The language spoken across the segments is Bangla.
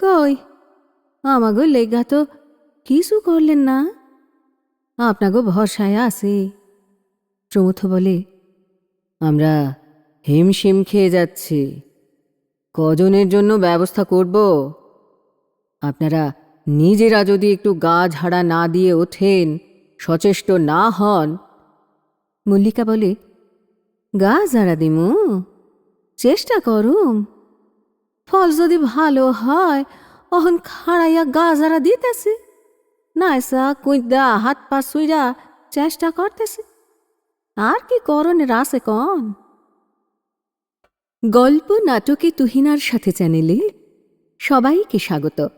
কই? আমাগো লেগা তো কিছু করলেন না। আপনাগো ভরসায় আছে। প্রমথ বলে, আমরা হিমশিম খেয়ে যাচ্ছি। কজনের জন্য ব্যবস্থা করব? আপনারা নিজেরা যদি একটু গা ঝাড়া না দিয়ে ওঠেন, সচেষ্ট না হন। মল্লিকা বলে, গা ঝাড়া দিমু? চেষ্টা করুম। ফল যদি ভালো হয়, অহন খাড়াইয়া গা যারা দিতেছে। নাইসা কুইদা হাত পা সুইরা চেষ্টা করতেছে। আর কি করণের আছে কন? গল্প নাটকে তুহিনার সাথে চ্যানেলে সবাইকে স্বাগত।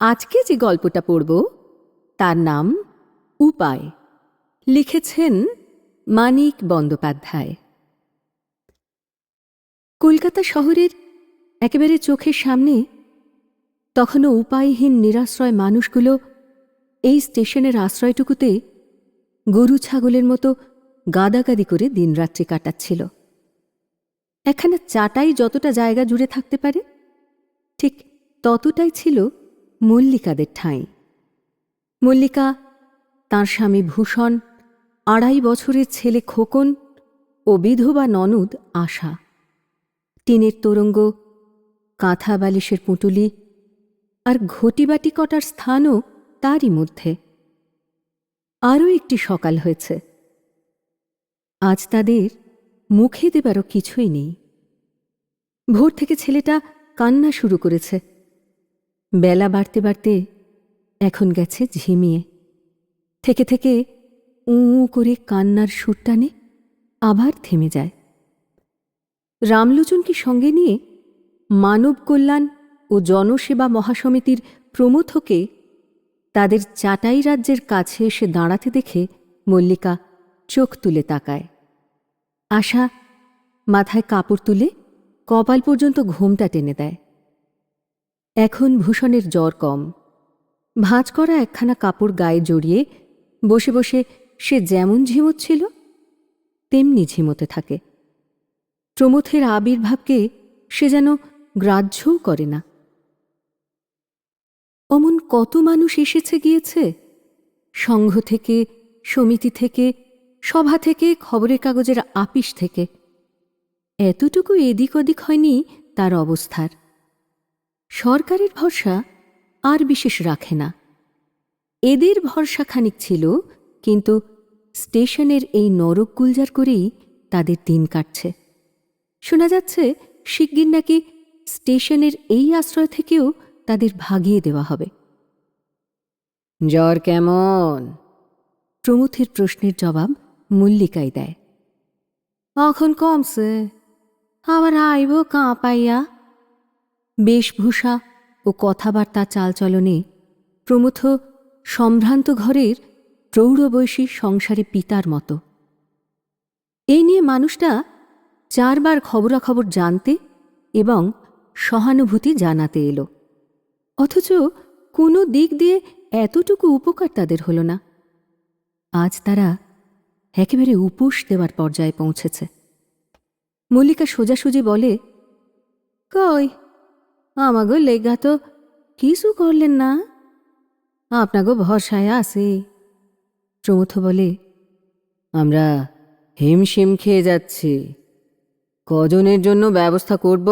আজকে যে গল্পটা পড়ব, তার নাম উপায়। লিখেছেন মানিক বন্দ্যোপাধ্যায়। কলকাতা শহরের একেবারে চোখের সামনে, তখনও উপায়হীন নিরাশ্রয় মানুষগুলো এই স্টেশনের আশ্রয়টুকুতে গরু ছাগলের মতো গাদাগাদি করে দিনরাত্রি কাটাচ্ছিল। এখানে চাটাই যতটা জায়গা জুড়ে থাকতে পারে, ঠিক ততটাই ছিল মল্লিকাদের ঠাঁই। মল্লিকা, তাঁর স্বামী ভূষণ, আড়াই বছরের ছেলে খোকন ও বিধবা ননদ আশা। টিনের তোরঙ্গ কাঁথা বালিশের পুঁটুলি আর ঘটিবাটি কটার স্থানও তারই মধ্যে। আরও একটি সকাল হয়েছে। আজ তাদের মুখে দেবারও কিছুই নেই। ভোর থেকে ছেলেটা কান্না শুরু করেছে। বেলা বাড়তে বাড়তে এখন গেছে ঝিমিয়ে। থেকে থেকে উ করে কান্নার সুর টানে আবার থেমে যায়। রামলোচনকে সঙ্গে নিয়ে মানব কল্যাণ ও জনসেবা মহাসমিতির প্রমথকে তাদের চাটাই রাজ্যের কাছে এসে দাঁড়াতে দেখে মল্লিকা চোখ তুলে তাকায়। আশা, মাথায় কাপড় তুলে কপাল পর্যন্ত ঘোমটা টেনে দেয়। এখন ভূষণের জ্বর কম। ভাঁজ করা একখানা কাপড় গায়ে জড়িয়ে বসে বসে সে যেমন ঝিমোচ্ছিল, তেমনি ঝিমোতে থাকে। প্রমথের আবির্ভাবকে সে যেন গ্রাহ্যও করে না। অমন কত মানুষ এসেছে গিয়েছে? সংঘ থেকে, সমিতি থেকে, সভা থেকে, খবরের কাগজের আপিস থেকে। এতটুকু এদিক ওদিক হয়নি তার অবস্থার। সরকারের ভরসা আর বিশেষ রাখে না। এদের ভরসা খানিক ছিল, কিন্তু স্টেশনের এই নরক গুলজার করেই তাদের দিন কাটছে। শোনা যাচ্ছে, শিগগির নাকি স্টেশনের এই আশ্রয় থেকেও তাদের ভাগিয়ে দেওয়া হবে। জ্বর কেমন? প্রমথের প্রশ্নের জবাব মল্লিকাই দেয়। এখন কমছে। আবার আইব কাঁ পাইয়া। বেশভূষা ও কথাবার্তা চালচলনে প্রমথ সম্ভ্রান্ত ঘরের প্রৌঢ়বয়সী সংসারে পিতার মতো। এই নিয়ে মানুষটা চারবার খবরাখবর জানতে এবং সহানুভূতি জানাতে এলো। অথচ কোনো দিক দিয়ে এতটুকু উপকার তাদের হল না। আজ তারা একেবারে উপোস দেওয়ার পর্যায়ে পৌঁছেছে। মল্লিকা সোজাসুজি বলে, কই, আমাগো লেগা তো কিছু করলেন না। আপনাগো ভরসায় আছে। প্রমথ বলে, আমরা হিমশিম খেয়ে যাচ্ছি। কজনের জন্য ব্যবস্থা করব?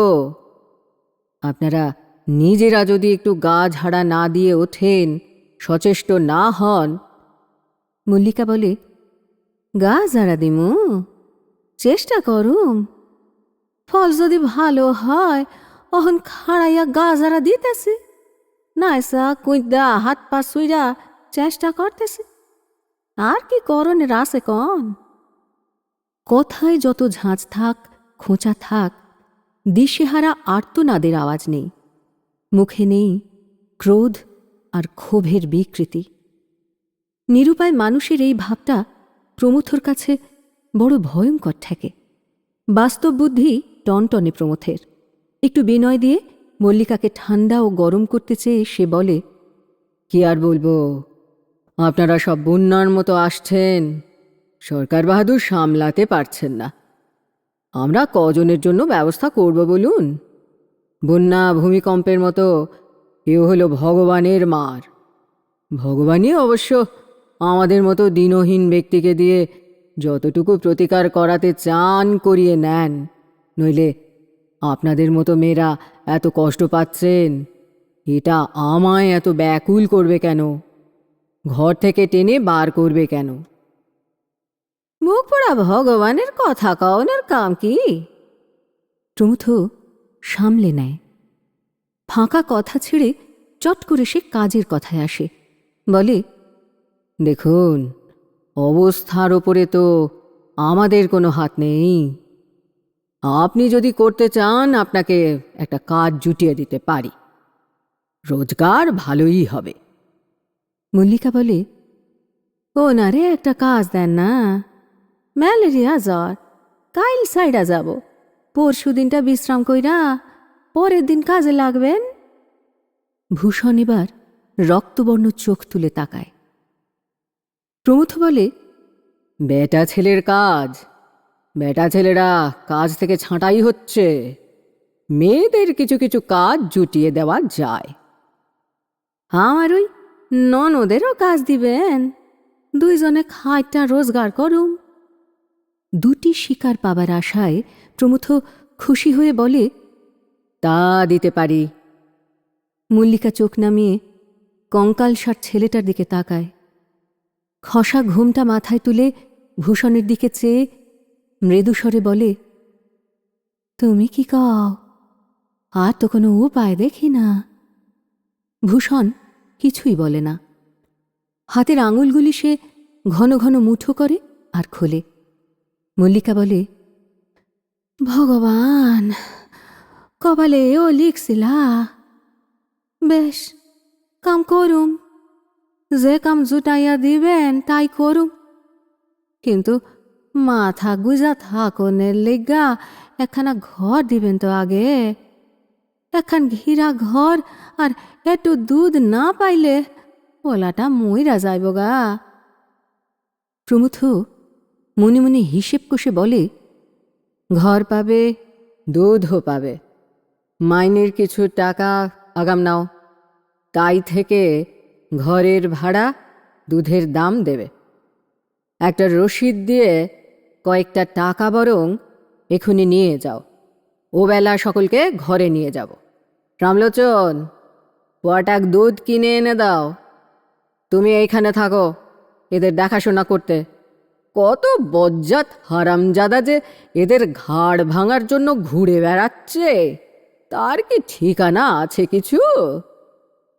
আপনারা নিজেরা যদি একটু গা ঝাড়া না দিয়ে ওঠেন, সচেষ্ট না হন। মল্লিকা বলে, গা যারা দিমু, চেষ্টা করুম। ফল যদি ভালো হয়, অহন খাড়াইয়া গা যারা দিতেছে। নাইসা কুইদা হাত পা সুইরা চেষ্টা করতেছে। আর কি করণের আছে কন? কথায় যত ঝাঁঝ থাক, খোঁচা থাক দিশেহারা আর্তনাদের আওয়াজ নেই। মুখে নেই ক্রোধ আর ক্ষোভের বিকৃতি। নিরুপায় মানুষের এই ভাবটা প্রমথর কাছে বড় ভয়ঙ্কর ঠেকে। বাস্তব বুদ্ধি টনটনে প্রমথের। একটু বিনয় দিয়ে মল্লিকাকে ঠান্ডা ও গরম করতে চেয়ে সে বলে, কি আর বলব? আপনারা সব বন্যার মতো আসছেন। সরকার বাহাদুর সামলাতে পারছেন না। আমরা কজনের জন্য ব্যবস্থা করব বলুন। বন্যা ভূমিকম্পের মতো এ হলো ভগবানের মার। ভগবানই অবশ্য আমাদের মতো দিনহীন ব্যক্তিকে দিয়ে যতটুকু প্রতিকার করাতে চান করিয়ে নেন। নইলে আপনাদের মতো মেয়েরা এত কষ্ট পাচ্ছেন, এটা আমায় এত ব্যাকুল করবে কেন? ঘর থেকে টেনে বার করবে কেন? মুখ পড়া ভগবানের কথা কওনের কাম কি? প্রমুথ সামলে নেয়। ফাঁকা কথা ছেড়ে চট করে সে কাজের কথায় আসে। বলে, দেখুন, অবস্থার ওপরে তো আমাদের কোনো হাত নেই। আপনি যদি করতে চান, আপনাকে একটা কাজ জুটিয়ে দিতে পারি। রোজগার ভালোই হবে। মল্লিকা বলে, ওনারে একটা কাজ দেন না। ম্যালেরিয়া, জ্বর। কাইল সাইডা যাব। পরশু দিনটা বিশ্রাম কইরা পরের দিন কাজে লাগবেন? ভূষণ এবার রক্তবর্ণ চোখ তুলে তাকায়। প্রমথ বলে, বেটা ছেলের কাজ। বেটা ছেলেরা কাজ থেকে ছাঁটাই হচ্ছে। মেয়েদের কিছু কিছু কাজ জুটিয়ে দেওয়া যায়। আমার ওই ননদেরও কাজ দিবেন। দুইজনে খাইটা রোজগার করুম। দুটি শিকার পাবার আশায় প্রমথ খুশি হয়ে বলে, তা দিতে পারি। মল্লিকা চোখ নামিয়ে কঙ্কালসার ছেলেটার দিকে তাকায়। খসা ঘুমটা মাথায় তুলে ভূষণের দিকে চেয়ে মৃদুস্বরে বলে, তুমি কি কও? আর তো কোনো উপায় দেখি না। ভূষণ কিছুই বলে না। হাতের আঙুলগুলি সে ঘন ঘন মুঠো করে আর খোলে। মল্লিকা বলে, ভগবান, কপালে ও লিখছিলা? বেশ, কাম করুম। যে কাম জুটাইয়া দিবেন, তাই করুম। কিন্তু মাথা গুজা থাকনের লেগা একখানা ঘর দিবেন তো আগে। একখান ঘিরা ঘর আর একটু দুধ না পাইলে ওলাটা মইরা যাইব গা। প্রমুথ মনে মনে হিসেব কষে বলে, ঘর পাবে, দুধও পাবে। মাইনের কিছু টাকা আগাম নাও। তাই থেকে ঘরের ভাড়া দুধের দাম দেবে। একটা রসিদ দিয়ে কয়েকটা টাকা বরং এখনই নিয়ে যাও। ও বেলা সকলকে ঘরে নিয়ে যাব। রামলোচন পটাক দুধ কিনে এনে দাও। তুমি এইখানে থাকো, এদের দেখাশোনা করতে। কত বজ্জাত হারামজাদা যে এদের ঘাড় ভাঙার জন্য ঘুরে বেড়াচ্ছে। তার কি ঠিকানা আছে কিছু?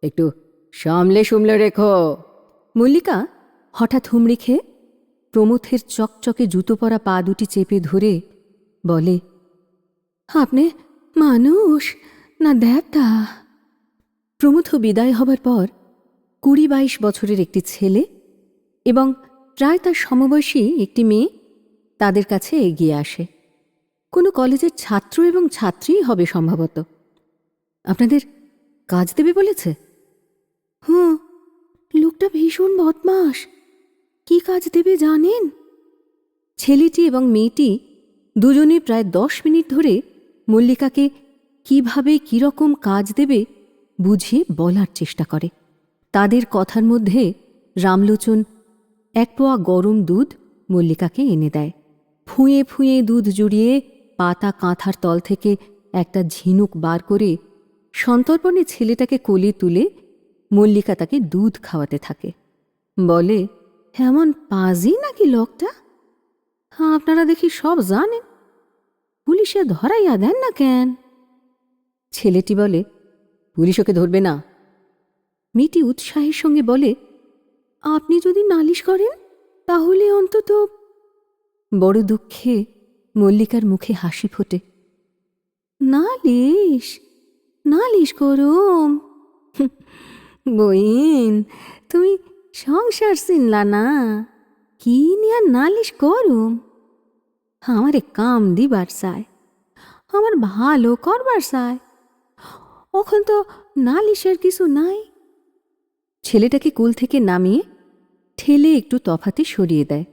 একটু সামলে সুমলে রেখো। মল্লিকা, হঠাৎ হুমড়ি খেয়ে প্রমথের চকচকে জুতো পরা পা দুটি চেপে ধরে বলে, আপনি মানুষ না দেবতা? প্রমথ বিদায় হবার পর কুড়ি বাইশ বছরের একটি ছেলে এবং প্রায় তার সমবয়সী একটি মেয়ে তাদের কাছে এগিয়ে আসে। কোনো কলেজের ছাত্র এবং ছাত্রীই হবে সম্ভবত। আপনাদের কাজ দেবে বলেছে? হুঁ, লোকটা ভীষণ বদমাস কি কাজ দেবে জানেন? ছেলেটি এবং মেয়েটি দুজনে প্রায় দশ মিনিট ধরে মল্লিকাকে কীভাবে কীরকম কাজ দেবে বুঝিয়ে বলার চেষ্টা করে। তাদের কথার মধ্যে রামলোচন এক পোয়া গরম দুধ মল্লিকাকে এনে দেয়। ফুঁয়ে ফুঁয়ে দুধ জুড়িয়ে পাতা কাঁথার তল থেকে একটা ঝিনুক বার করে সন্তর্পণে ছেলেটাকে কোলে তুলে মল্লিকা তাকে দুধ খাওয়াতে থাকে। বলে এমন পাজি নাকি লোকটা? হ্যাঁ আপনারা দেখি সব জানেন। পুলিশে ধরাইয়া দেন না কেন? ছেলেটি বলে, পুলিশ ওকে ধরবে না। মেয়েটি উৎসাহের সঙ্গে বলে আপনি যদি নালিশ করেন, তাহলে অন্তত বড় দুঃখে মল্লিকার মুখে হাসি ফোটে। নালিশ নালিশ করুম। বইন, তুমি সংসার চিনলা না। কি নিয়ে নালিশ করুম? আমারে কাম দিবার চায় আমার ভালো করবার চায় এখন তো নালিশের কিছু নাই। ছেলেটাকে কুল থেকে নামিয়ে ঠেলে একটু তফাতে সরিয়ে দেয়।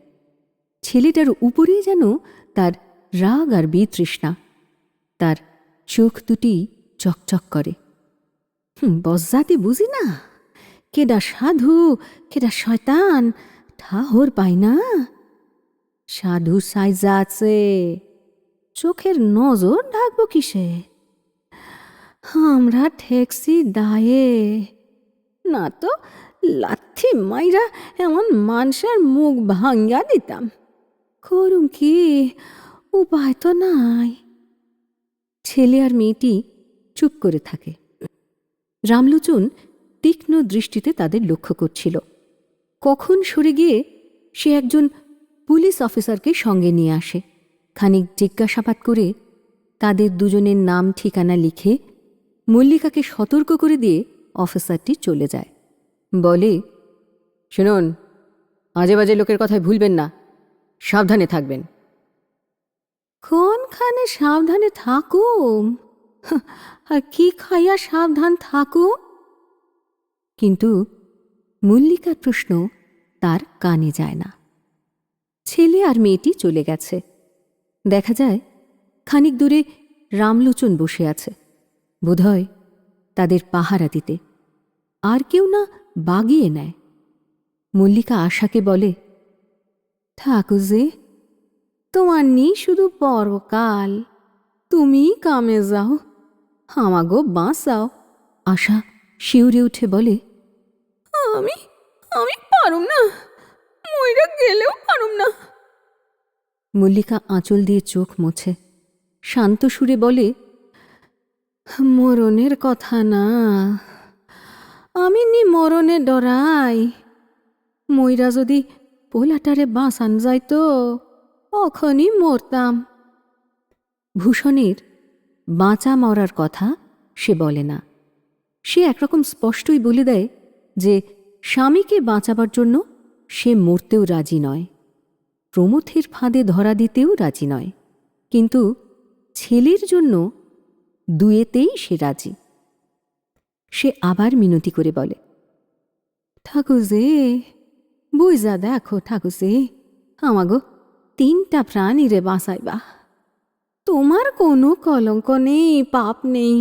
ছেলেটার উপরেই যেন তার রাগ আর বিতৃষ্ণা, তার চোখ দুটি চকচক করে। বজ্জাতি বুঝি না? কেডা সাধু, কেডা শয়তান, ঠাহর পাই না? সাধু সাইজা আছে, চোখের নজর ঢাকবো কিসে? আমরা ঠেকছি দায়ে। না তো লাথি মাইরা এমন মানুষের মুখ ভাঙ্গা দিতাম। করুম কি? উপায় তো নাই। ছেলে আর মেয়েটি চুপ করে থাকে। রামলোচন তীক্ষ্ণ দৃষ্টিতে তাদের লক্ষ্য করছিল। কখন সরে গিয়ে সে একজন পুলিশ অফিসারকে সঙ্গে নিয়ে আসে। খানিক জিজ্ঞাসাবাদ করে তাদের দুজনের নাম ঠিকানা লিখে মল্লিকাকে সতর্ক করে দিয়ে অফিসারটি চলে যায়। বলে, শুনুন আজে বাজে লোকের কথায় ভুলবেন না, সাবধানে থাকবেন। কোনখানে সাবধানে থাকুম? আর কি খাইয়া সাবধান থাকুম? কিন্তু মল্লিকার প্রশ্ন তার কানে যায় না। ছেলে আর মেয়েটি চলে গেছে। দেখা যায়, খানিক দূরে রামলোচন বসে আছে। বোধহয় তাদের পাহারা দিতে। আর কেউ না বাগিয়ে নেয়। মল্লিকা আশাকে বলে, ঠাকুরজি, তোমার নি শুধু পরকাল। তুমি কামে যাও, আমাগো বাঁচাও। আশা শিউরে উঠে বলে, আমি আমি পারুম না, মইরা গেলেও পারুম না। মল্লিকা আঁচল দিয়ে চোখ মোছে, শান্ত সুরে বলে, মরণের কথা না আমি নি মরণে ডরাই। মইরা যদি পোলাটারে বাঁচান যাইতো অখনই মরতাম। ভূষণের বাঁচা মরার কথা সে বলে না। সে একরকম স্পষ্টই বলে দেয় যে, স্বামীকে বাঁচাবার জন্য সে মরতেও রাজি নয়। প্রমথের ফাঁদে ধরা দিতেও রাজি নয়। কিন্তু ছেলের জন্য দুয়েতেই সে রাজি। সে আবার মিনতি করে বলে ঠাকুরজে বুঝা দেখো ঠাকুরজে আমাগো তিনটা প্রাণী রে বাঁচাইবা। তোমার কোনো কলঙ্ক নেই, পাপ নেই।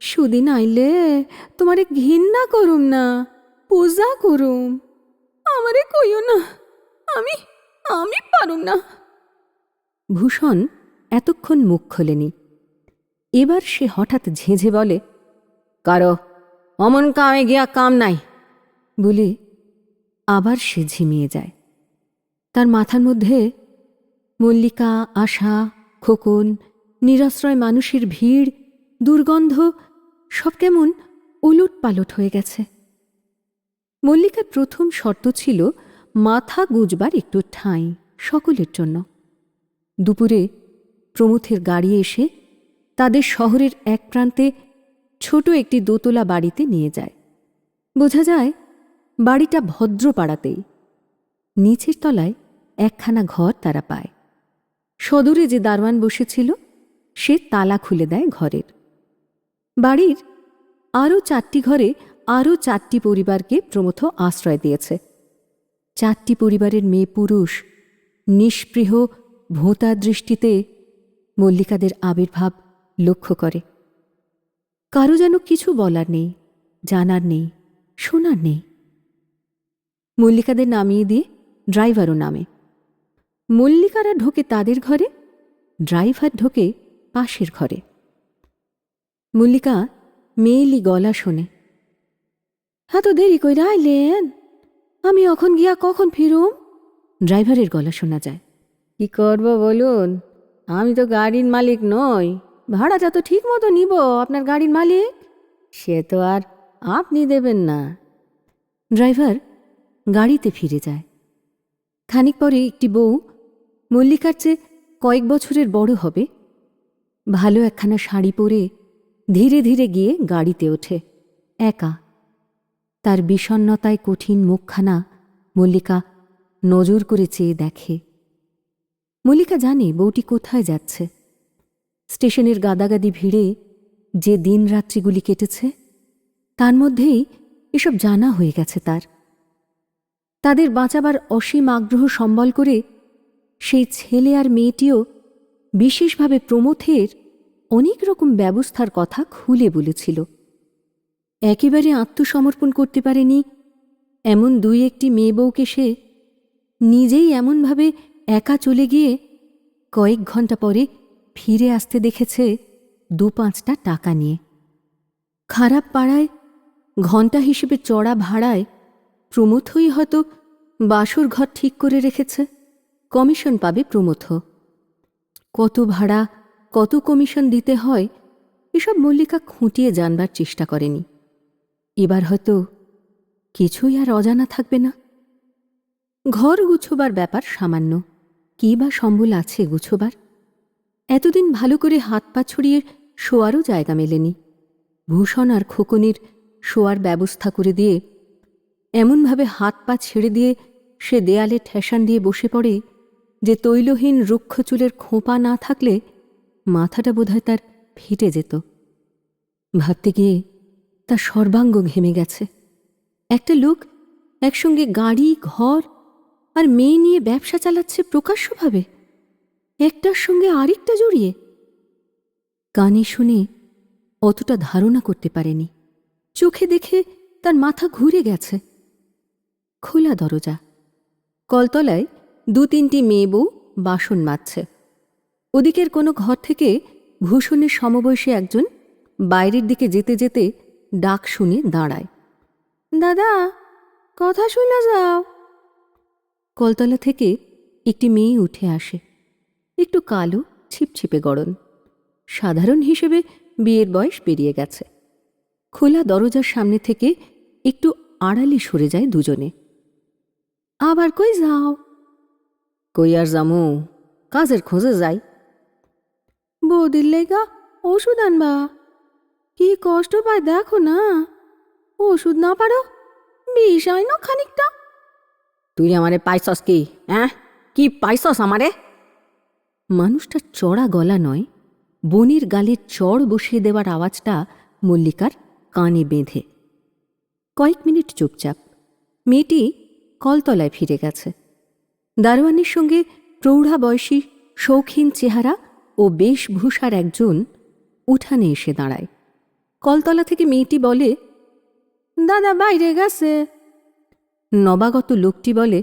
সুদিন আইলে তোমারে ঘৃণা করুম না, পূজা করুম। আমারে কইও না, আমি আমি পারুম না। ভূষণ এতক্ষণ মুখ খোলেনি। এবার সে হঠাৎ ঝেঝে বলে, কারও অমন কামে গিয়া কাম নাই। বলে, আবার সে ঝিমিয়ে যায়। তার মাথার মধ্যে মল্লিকা, আশা, খোকন, নিরাশ্রয় মানুষের ভিড়, দুর্গন্ধ, সব কেমন উলট পালট হয়ে গেছে। মল্লিকার প্রথম শর্ত ছিল মাথা গুজবার একটু ঠাঁই সকলের জন্য। দুপুরে প্রমথের গাড়ি এসে তাদের শহরের এক প্রান্তে ছোট একটি দোতলা বাড়িতে নিয়ে যায়। বোঝা যায়, বাড়িটা ভদ্র পাড়াতেই নিচের তলায় একখানা ঘর তারা পায়। সদরে যে দারওয়ান বসেছিল, সে তালা খুলে দেয় ঘরের। বাড়ির আরও চারটি ঘরে আরও চারটি পরিবারকে প্রমথ আশ্রয় দিয়েছে। চারটি পরিবারের মেয়ে পুরুষ, নিষ্পৃহ ভোঁতা দৃষ্টিতে মল্লিকাদের আবির্ভাব লক্ষ্য করে। কারও যেন কিছু বলার নেই, জানার নেই, শোনার নেই। মল্লিকাদের নামিয়ে দিয়ে ড্রাইভারও নামে। মল্লিকারা ঢোকে তাদের ঘরে, ড্রাইভার ঢোকে পাশের ঘরে। মল্লিকা মেয়েলি গলা শোনে। এত দেরি কইরা আইলেন? আমি অখন গিয়া কখন ফিরুম? ড্রাইভারের গলা শোনা যায়। কি করব বলুন? আমি তো গাড়ির মালিক নই। ভাড়াটা তো ঠিক মতো নিব, আপনার গাড়ির মালিক। সে তো আর আপনি দেবেন না। ড্রাইভার গাড়িতে ফিরে যায়। খানিক পরে একটি বউ, মল্লিকার চেয়ে কয়েক বছরের বড় হবে, ভালো একখানা শাড়ি পরে ধীরে ধীরে গিয়ে গাড়িতে ওঠে, একা। তার বিষণ্নতায় কঠিন মুখখানা মল্লিকা নজর করে চেয়ে দেখে। মল্লিকা জানে বউটি কোথায় যাচ্ছে। স্টেশনের গাদাগাদি ভিড়ে যে দিন রাত্রিগুলি কেটেছে, তার মধ্যেই এসব জানা হয়ে গেছে তার। তাদের বাঁচাবার অসীম আগ্রহ সম্বল করে সেই ছেলে আর মেয়েটিও বিশেষভাবে প্রমথের অনেক রকম ব্যবস্থার কথা খুলে বলেছিল। একেবারে আত্মসমর্পণ করতে পারেনি এমন দুই একটি মেয়ে বউকে সে নিজেই এমনভাবে একা চলে গিয়ে কয়েক ঘণ্টা পরে ফিরে আসতে দেখেছে দু পাঁচটা টাকা নিয়ে। খারাপ পাড়ায়, ঘণ্টা হিসেবে চড়া ভাড়ায় প্রমথই হয়তো বাসর ঘর ঠিক করে রেখেছে। কমিশন পাবে প্রমথ। কত ভাড়া, কত কমিশন দিতে হয়, এসব মল্লিকা খুঁটিয়ে জানবার চেষ্টা করেনি। এবার হয়তো কিছুই আর অজানা থাকবে না। ঘর গুছোবার ব্যাপার সামান্য। কী বা সম্বল আছে গুছোবার? এতদিন ভালো করে হাত পা ছড়িয়ে শোয়ারও জায়গা মেলেনি। ভূষণ আর খোকনির শোয়ার ব্যবস্থা করে দিয়ে এমনভাবে হাত পা ছেড়ে দিয়ে সে দেয়ালে ঠেসান দিয়ে বসে পড়ে যে তৈলহীন রুক্ষ চুলের খোঁপা না থাকলে মাথাটা বোধহয় তার ফিটে যেত। ভাবতে গিয়ে তার সর্বাঙ্গ ঘেমে গেছে। একটা লোক একসঙ্গে গাড়ি, ঘর আর মেয়ে নিয়ে ব্যবসা চালাচ্ছে প্রকাশ্যভাবে। একটার সঙ্গে আরেকটা জড়িয়ে? কানে শুনে অতটা ধারণা করতে পারেনি। চোখে দেখে তার মাথা ঘুরে গেছে। খোলা দরজা। কলতলায় দু তিনটি মেয়ে বউ বাসন মাজছে। ওদিকের কোনো ঘর থেকে ভূষণের সমবয়সী একজন বাইরের দিকে যেতে যেতে ডাক শুনে দাঁড়ায়। দাদা, কথা শুনে যাও। কলতলা থেকে একটি মেয়ে উঠে আসে। একটু কালো, ছিপছিপে গড়ন। সাধারণ হিসেবে বিয়ের বয়স পেরিয়ে গেছে। খোলা দরজার সামনে থেকে একটু আড়ালে সরে যায় দুজনে। আবার কই যাও? কই আর জামু কাজের খোঁজে যাই। বৌদির লেগা ওষুধ আনবা। কি কষ্ট পায় দেখো না। ওষুধ না পারো, বিষ আইনো খানিকটা। তুই আমারে পাইছস কি হ্যাঁ কি পাইছস আমারে? মানুষটা চড়া গলা নয় বনির গালে চড় বসিয়ে দেওয়ার আওয়াজটা মল্লিকার কানে বেঁধে। কয়েক মিনিট চুপচাপ। মেয়েটি কলতলায় ফিরে গেছে। দারোয়ানের সঙ্গে প্রৌঢ়া বয়সী, শৌখিন চেহারা ও বেশভূষার একজন উঠানে এসে দাঁড়ায়। কলতলা থেকে মেয়েটি বলে, দাদা, বাইরে গেছে। নবাগত লোকটি বলে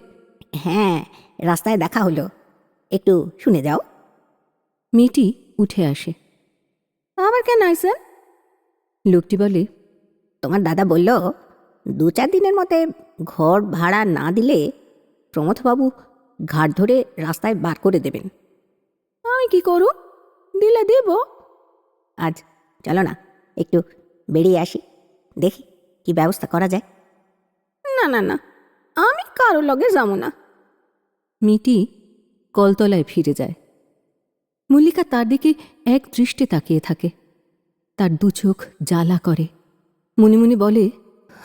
হ্যাঁ রাস্তায় দেখা হলো। একটু শুনে যাও। মেয়েটি উঠে আসে। আবার কেন আইসেন লোকটি বলে তোমার দাদা বলল দু চার দিনের মধ্যে ঘর ভাড়া না দিলে প্রমথবাবু ঘাট ধরে রাস্তায় বার করে দেবেন। আমি কি করু? দিলে দিব। আজ চলো না একটু বেরিয়ে আসি দেখি কি ব্যবস্থা করা যায়। না না না আমি কারও লগে যাব না। মিটি কলতলায় ফিরে যায়। মল্লিকা তার দিকে এক দৃষ্টে তাকিয়ে থাকে। তার দু চোখ জ্বালা করে। মনে মনে বলে,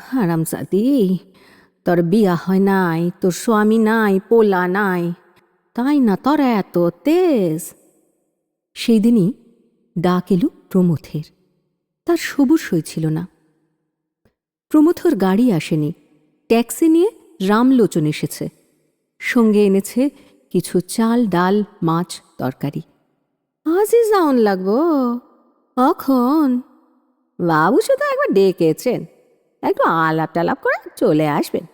হারামজাদি, তোর বিয়া হয় নাই, তোর স্বামী নাই, পোলা নাই, তাই না তোর এত তেজ? সেই দিনই ডাক এলো প্রমথের। তার সবুজ হয়েছিল না। প্রমথর গাড়ি আসেনি। ট্যাক্সি নিয়ে রামলোচন এসেছে। সঙ্গে এনেছে কিছু চাল, ডাল, মাছ, তরকারি। আজই যাওন লাগবো। অখন বাবু শুধু একবার ডেকেছেন। একটু আলাপ টালাপ করে চলে আসবেন।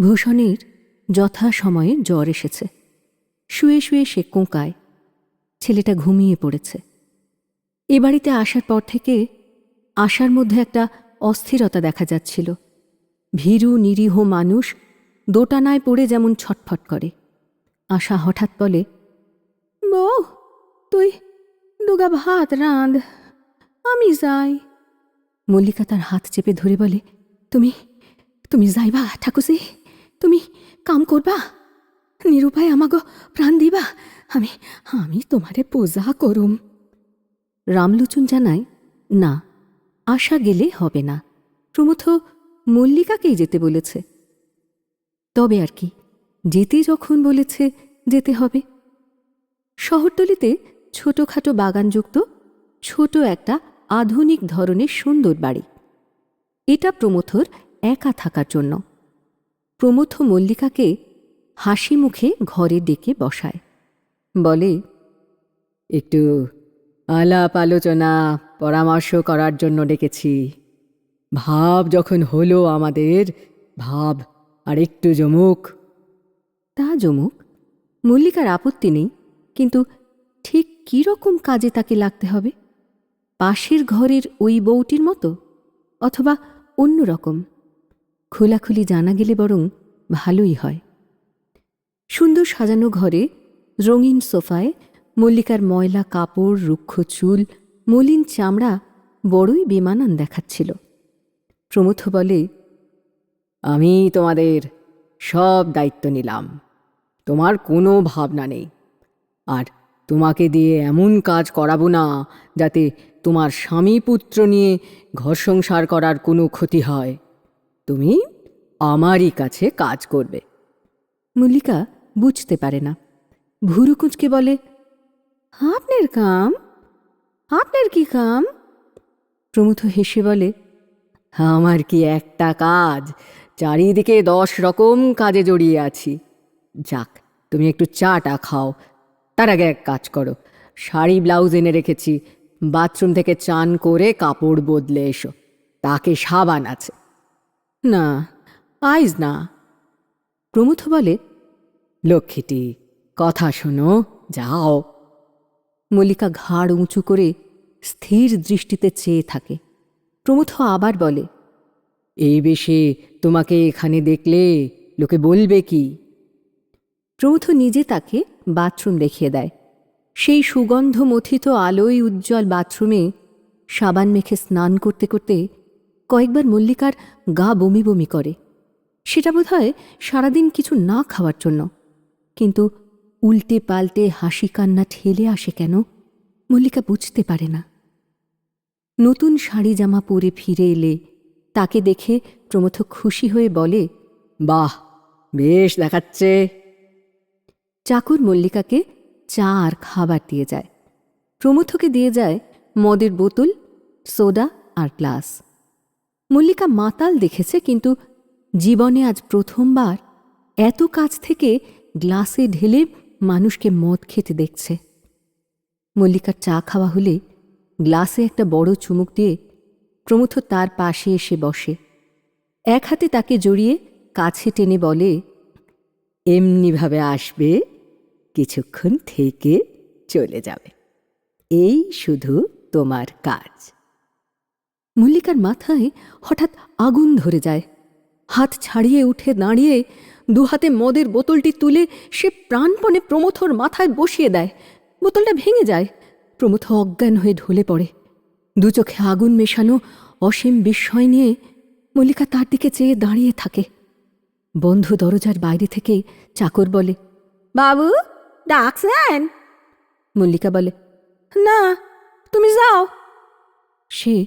ভূষণের যথা সময়ে জ্বর এসেছে। শুয়ে শুয়ে সে কোঁকায় ছেলেটা ঘুমিয়ে পড়েছে। এ বাড়িতে আসার পর থেকে আশার মধ্যে একটা অস্থিরতা দেখা যাচ্ছিল। ভীরু, নিরীহ মানুষ দোটানায় পড়ে যেমন ছটফট করে। আশা হঠাৎ বলে, বউ তুই দুগা ভাত রাঁধ, আমি যাই। মল্লিকা তার হাত চেপে ধরে বলে, তুমি তুমি যাইবা ঠাকুসি তুমি কাম করবা, নিরুপায় আমাগো প্রাণ দিবা, আমি আমি তোমারে পূজা করুম। রামলোচন জানায়, না, আশা গেলে হবে না, প্রমথ মল্লিকাকেই যেতে বলেছে। তবে আর কি, যেতে যখন বলেছে, যেতে হবে। শহরতলিতে ছোটখাটো বাগানযুক্ত, ছোট একটা আধুনিক ধরনের সুন্দর বাড়ি। এটা প্রমথর একা থাকার জন্য। প্রমথ মল্লিকাকে হাসি মুখে ঘরে ডেকে বসায়। বলে, একটু আলাপ আলোচনা, পরামর্শ করার জন্য ডেকেছি। ভাব যখন হলো আমাদের, ভাব আর একটু জমুক। তা জমুক। মল্লিকার আপত্তি নেই, কিন্তু ঠিক কী রকম কাজে তাকে লাগতে হবে? পাশের ঘরের ওই বউটির মতো? অথবা অন্য রকম খোলাখুলি জানা গেলে বরং ভালোই হয়। সুন্দর সাজানো ঘরে, রঙিন সোফায়, মল্লিকার ময়লা কাপড়, রুক্ষ চুল, মলিন চামড়া বড়ই বেমানান দেখাচ্ছিল। প্রমথ বলে, আমি তোমাদের সব দায়িত্ব নিলাম। তোমার কোনো ভাবনা নেই। আর তোমাকে দিয়ে এমন কাজ করাবো না, যাতে তোমার স্বামী পুত্র নিয়ে ঘর সংসার করার কোনো ক্ষতি হয়। তুমি আমারই কাছে কাজ করবে। মল্লিকা বুঝতে পারে না। ভুরু কুঁচকে বলে, আপনার কাম? আপনার কি কাম? প্রমথ হেসে বলে, আমার কি একটা কাজ? চারিদিকে দশ রকম কাজে জড়িয়ে আছি। যাক, তুমি একটু চাটা খাও তার আগে এক কাজ করো। শাড়ি, ব্লাউজ এনে রেখেছি। বাথরুম থেকে চান করে কাপড় বদলে এসো। তাকে সাবান আছে। না, আইজ না। প্রমথ বলে, লক্ষ্মীটি, কথা শোনো, যাও। মল্লিকা ঘাড় উঁচু করে স্থির দৃষ্টিতে চেয়ে থাকে। প্রমথ আবার বলে, এই বেশে তোমাকে এখানে দেখলে লোকে বলবে কি? প্রমথ নিজে তাকে বাথরুম দেখিয়ে দেয়। সেই সুগন্ধ মথিত আলোয় উজ্জ্বল বাথরুমে সাবান মেখে স্নান করতে করতে কয়েকবার মল্লিকার গা বমি বমি করে। সেটা বোধ হয় সারাদিন কিছু না খাওয়ার জন্য। কিন্তু উল্টে পাল্টে হাসি কান্না ঠেলে আসে কেন মল্লিকা বুঝতে পারে না। নতুন শাড়ি জামা পরে ফিরে এলে তাকে দেখে প্রমথ খুশি হয়ে বলে, বাহ, বেশ দেখাচ্ছে। চাকর মল্লিকাকে চা আর খাবার দিয়ে যায়। প্রমথকে দিয়ে যায় মদের বোতল, সোডা আর গ্লাস। মল্লিকা মাতাল দেখেছে, কিন্তু জীবনে আজ প্রথমবার এত কাছ থেকে গ্লাসে ঢেলে মানুষকে মদ খেতে দেখছে। মল্লিকার চা খাওয়া হলে গ্লাসে একটা বড় চুমুক দিয়ে প্রমথ তার পাশে এসে বসে। এক হাতে তাকে জড়িয়ে কাছে টেনে বলে, এমনিভাবে আসবে? কিছুক্ষণ থেকে চলে যাবে। এই শুধু তোমার কাজ। মল্লিকার মাথায় হঠাৎ আগুন ধরে যায়। হাত ছাড়িয়ে উঠে দাঁড়িয়ে দুহাতে মদের বোতলটি তুলে সে প্রাণপণে প্রমথর মাথায় বসিয়ে দেয়। বোতলটা ভেঙে যায়। প্রমথ অজ্ঞান হয়ে ঢলে পড়ে। দু চোখে আগুন মেশানো অসীম বিস্ময় নিয়ে মল্লিকা তার দিকে চেয়ে দাঁড়িয়ে থাকে। বন্ধ দরজার বাইরে থেকে চাকর বলে, বাবু ডাকছেন মল্লিকা বলে, না, তুমি যাও। সে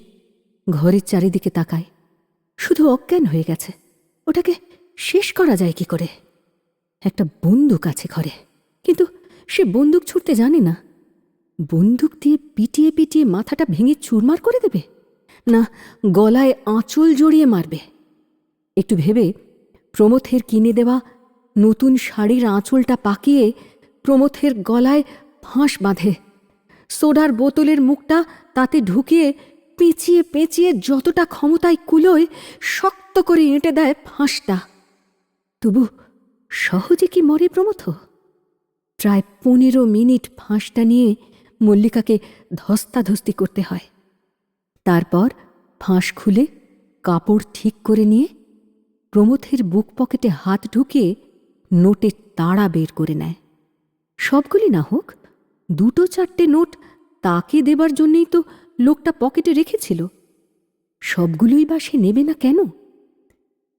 ঘরের চারিদিকে তাকায়। শুধু অজ্ঞান হয়ে গেছে। ওটাকে শেষ করা যায় কি করে? একটা বন্দুক আছে ঘরে। কিন্তু সে বন্দুক ছুটতে জানে না। বন্দুক দিয়ে পিটিয়ে পিটিয়ে মাথাটা ভেঙে চুরমার করে দেবে? না, গলায় আঁচল জড়িয়ে মারবে? একটু ভেবে প্রমথের কিনে দেওয়া নতুন শাড়ির আঁচলটা পাকিয়ে প্রমথের গলায় ফাঁস বাঁধে। সোডার বোতলের মুখটা তাতে ঢুকিয়ে পেঁচিয়ে পেঁচিয়ে যতটা ক্ষমতায় কুলোয় শক্ত করে এঁটে দেয় ফাঁসটা। তবু সহজে কি মরে প্রমথ? প্রায় পনেরো মিনিট ফাঁসটা নিয়ে মল্লিকাকে ধস্তাধস্তি করতে হয়। তারপর ফাঁস খুলে কাপড় ঠিক করে নিয়ে প্রমথের বুক পকেটে হাত ঢুকিয়ে নোটের তাড়া বের করে নেয়। সবগুলি না হোক, দুটো চারটে নোট তাকে দেবার জন্যেই তো লোকটা পকেটে রেখেছিল। সবগুলোই বা সে নেবে না কেন?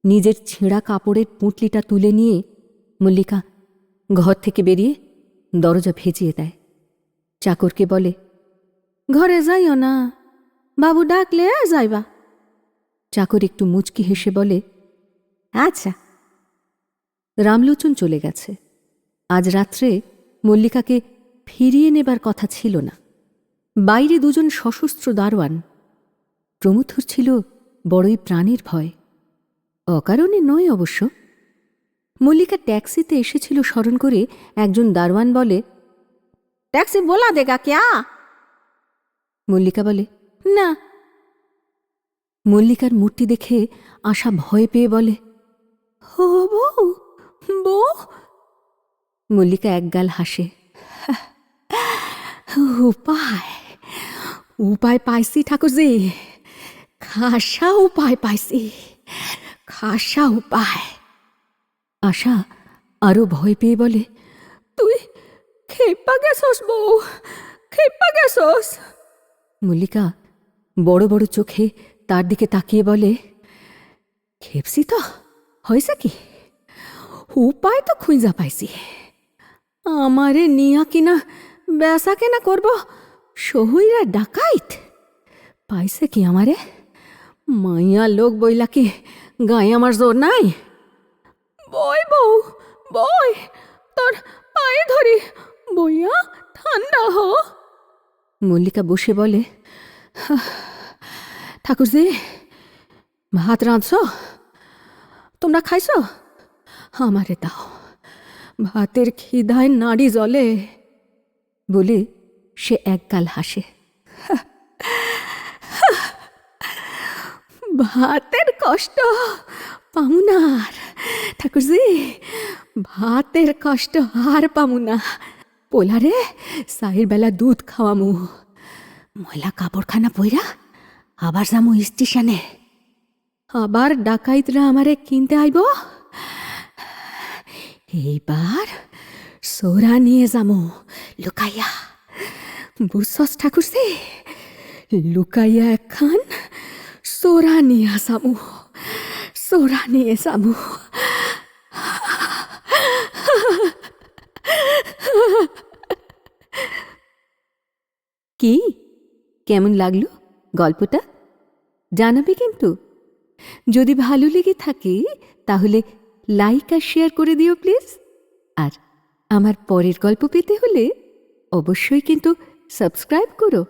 নিজের ছেঁড়া কাপড়ের পুঁটলিটা তুলে নিয়ে মল্লিকা ঘর থেকে বেরিয়ে দরজা ভেজিয়ে দেয়। চাকরকে বলে, ঘরে যাইও না, বাবু ডাকলে যাইবা। চাকর একটু মুচকি হেসে বলে আচ্ছা। রামলোচন চলে গেছে। আজ রাত্রে মল্লিকাকে ফিরিয়ে নেবার কথা ছিল না। বাইরে দুজন সশস্ত্র দারোয়ান। প্রমথুর ছিল বড়ই প্রাণের ভয়। অকারণে নয় অবশ্য। মল্লিকা ট্যাক্সিতে এসেছিল স্মরণ করে একজন দারোয়ান বলে, ট্যাক্সি বোলা দেগা ক্যা? মল্লিকা বলে, না। মল্লিকার মূর্তি দেখে আশা ভয় পেয়ে বলে, হো বউ বউ মল্লিকা একগাল হাসে। উপায় উপায় পাইছি ঠাকুরজি। খাসা উপায় পাইছি, খাসা উপায়। আশা আরও ভয় পেয়ে বলে, তুই খেপা গেছস বউ, খেপা গেছস। মল্লিকা বড় বড় চোখে তার দিকে তাকিয়ে বলে খেপসি তো, হয়েছে কি? উপায় তো খুঁজা পাইছি। আমারে নিয়া কিনা বেসা কেনা করব? শহুইরা ডাকাইত। পাইছে কি আমারে? মাইয়া লোক বইলা কি গায়ে আমার জোর নাই? বই বউ, বই, তোর পায়ে ধরি, বইয়া ঠান্ডা হ। মল্লিকা বসে বলে ঠাকুরজি, ভাত রাঁধছ? তোমরা খাইছ? আমারে দাও। ভাতের খিদায় নাড়ি জলে। বলে, সে একগাল হাসে। ভাতের কষ্ট পামুনার ঠাকুরজি, ভাতের কষ্ট আর পামুনা পোলারে সাইর বেলা দুধ খাওয়ামু। ময়লা কাপড়খানা পইরা আবার যামু স্টেশনে। আবার ডাকাইতরা আমারে কিনতে আইব? এইবার সোরা নিয়ে যামু। লুকাইয়া। বুঝছস ঠাকুরসি লুকাইয়া একখান সোরা নিয়ে আসামু সোরা নিয়ে যামু। কি? কেমন লাগল গল্পটা? জানাবে কিন্তু। যদি ভালো লেগে থাকে, তাহলে লাইক আর শেয়ার করে দিও প্লিজ আর আমার পরের গল্প পেতে হলে অবশ্যই কিন্তু সাবস্ক্রাইব করো।